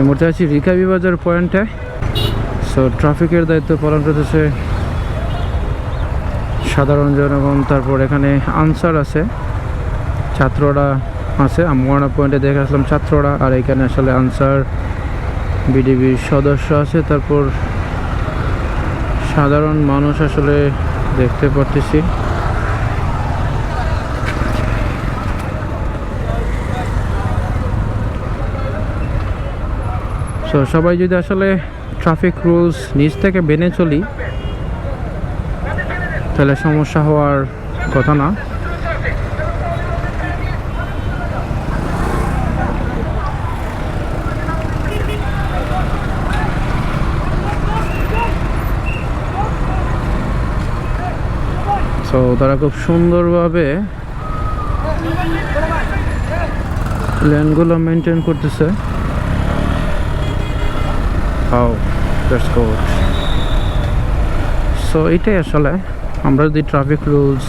এই মুহূর্তে আছি রিকাবি বাজার পয়েন্টে সো ট্রাফিকের দায়িত্ব পালন করতেছে সাধারণ জনগণ। তারপর এখানে আনসার আছে, ছাত্ররা আছে। মোয়ানা পয়েন্টে দেখে আসলাম ছাত্ররা, আর এখানে আসলে আনসার বিডিবির সদস্য আছে। তারপর সাধারণ মানুষ আসলে দেখতে পারতেছি। সো সবাই যদি আসলে ট্রাফিক রুলস নিজ থেকে মেনে চলি, তাহলে সমস্যা হওয়ার কথা না। সো তারা খুব সুন্দরভাবে লেনগুলো মেনটেন করতেছে। হাও দ্যাটস সো এটাই আসলে। আমরা যদি ট্রাফিক রুলস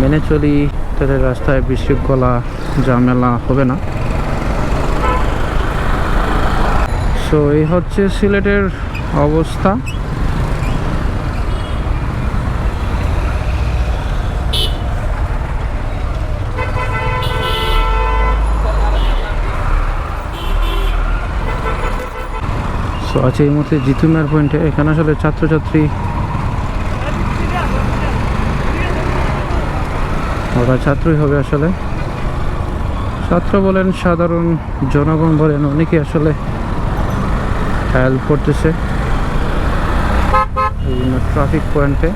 মেনে চলি, তাহলে রাস্তায় বিশৃঙ্খলা, ঝামেলা হবে না। সো এই হচ্ছে সিলেটের অবস্থা। সো আছে এই মুহূর্তে জিতু মেয়ার পয়েন্টে এখানে আসলে ছাত্রছাত্রী ওরা ছাত্রই হবে আসলে। ছাত্র বলেন, সাধারণ জনগণ বলেন অনেকে আসলে হেল্প করতেছে। বিভিন্ন ট্রাফিক পয়েন্টে